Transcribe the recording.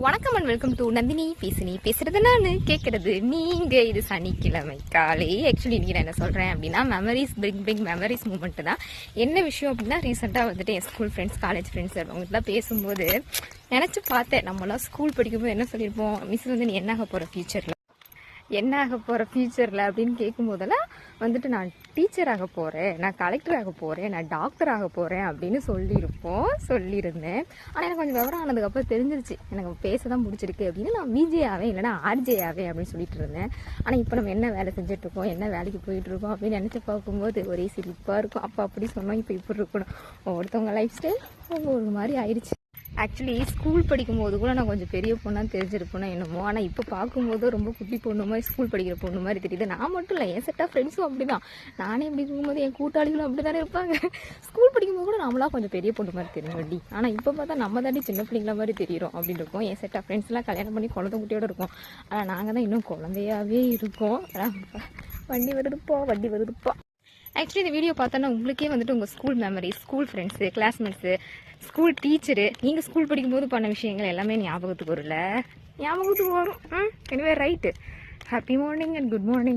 வணக்கம் and welcome to Nandini பேசினி பேசுறது நான் கேட்கறது நீங்க. இது சனிக்கிழமை காலை. ஆக்சுவலி இன்னைக்கு நான் என்ன சொல்றேன் அப்படின்னா memories bring bring memories moment தான். என்ன விஷயம் அப்படின்னா ரீசெண்டாக வந்துட்டு என் ஸ்கூல் ஃப்ரெண்ட்ஸ் காலேஜ் ஃப்ரெண்ட்ஸ் அவங்ககிட்டலாம் பேசும்போது நினச்சி பார்த்தேன். நம்மளாம் ஸ்கூல் படிக்கும்போது என்ன சொல்லியிருப்போம்? மிஸ் வந்து நீ என்னாக போகிற ஃபியூச்சரில் என்ன ஆக போகிற ஃபியூச்சரில் அப்படின்னு கேட்கும் போதெல்லாம் வந்துட்டு நான் டீச்சர் ஆக போகிறேன் நான் கலெக்டர் ஆக போகிறேன் நான் டாக்டர் ஆக போகிறேன் அப்படின்னு சொல்லியிருப்போம் சொல்லியிருந்தேன். ஆனால் எனக்கு கொஞ்சம் விவரம் ஆனதுக்கப்புறம் தெரிஞ்சிருச்சு. எனக்கு பேச தான் முடிச்சிருக்கு அப்படின்னு நான் விஜே ஆவேன் இல்லைனா ஆர்ஜே ஆவேன் அப்படின்னு சொல்லிட்டு இருந்தேன். ஆனால் இப்போ நம்ம என்ன வேலை செஞ்சுட்டு இருக்கோம் என்ன வேலைக்கு போயிட்டு இருக்கோம் அப்படின்னு நினச்சி பார்க்கும்போது ஒரே சிரிப்பாக இருக்கும். அப்போ அப்படி சொன்னோம் இப்போ இப்படி இருக்கணும். ஒவ்வொருத்தவங்க லைஃப் ஸ்டைல் ஒவ்வொரு மாதிரி ஆயிடுச்சு. ஆக்சுவலி ஸ்கூல் படிக்கும்போது கூட நான் கொஞ்சம் பெரிய பொண்ணாக தெரிஞ்சிருப்பேனோ என்னமோ. ஆனால் இப்போ பார்க்கும்போது ரொம்ப குட்டி பொண்ணு மாதிரி ஸ்கூல் படிக்கிற பொண்ணு மாதிரி தெரியுது. நான் மட்டும் இல்லை என் செட்டாக ஃப்ரெண்ட்ஸும் அப்படி தான் நானே இப்படி இருக்கும்போது என் கூட்டாளிகளும் அப்படி தானே இருப்பாங்க. ஸ்கூல் படிக்கும்போது கூட நம்மளாம் கொஞ்சம் பெரிய பொண்ணு மாதிரி தெரியும் வண்டி ஆனால் இப்போ பார்த்தா நம்ம தாண்டி சின்ன பிள்ளைங்கள மாதிரி தெரியும் அப்படின்னு இருக்கும் என் செட்டாக ஃப்ரெண்ட்ஸ்லாம் கல்யாணம் பண்ணி குழந்தை குட்டியோட இருக்கும். ஆனால் நாங்கள் தான் இன்னும் குழந்தையாவே இருக்கோம். வண்டி வருதுப்பா வண்டி வருதுப்பா. ஆக்சுவலி இந்த வீடியோ பார்த்தோன்னா உங்களுக்கே வந்துட்டு உங்கள் school memory school friends classmates school teacher நீங்கள் ஸ்கூல் படிக்கும்போது பண்ண விஷயங்கள் எல்லாமே ஞாபகத்துக்கு வரும்ல? ஞாபகத்துக்கு வரும். ம் எனவே right happy morning and good morning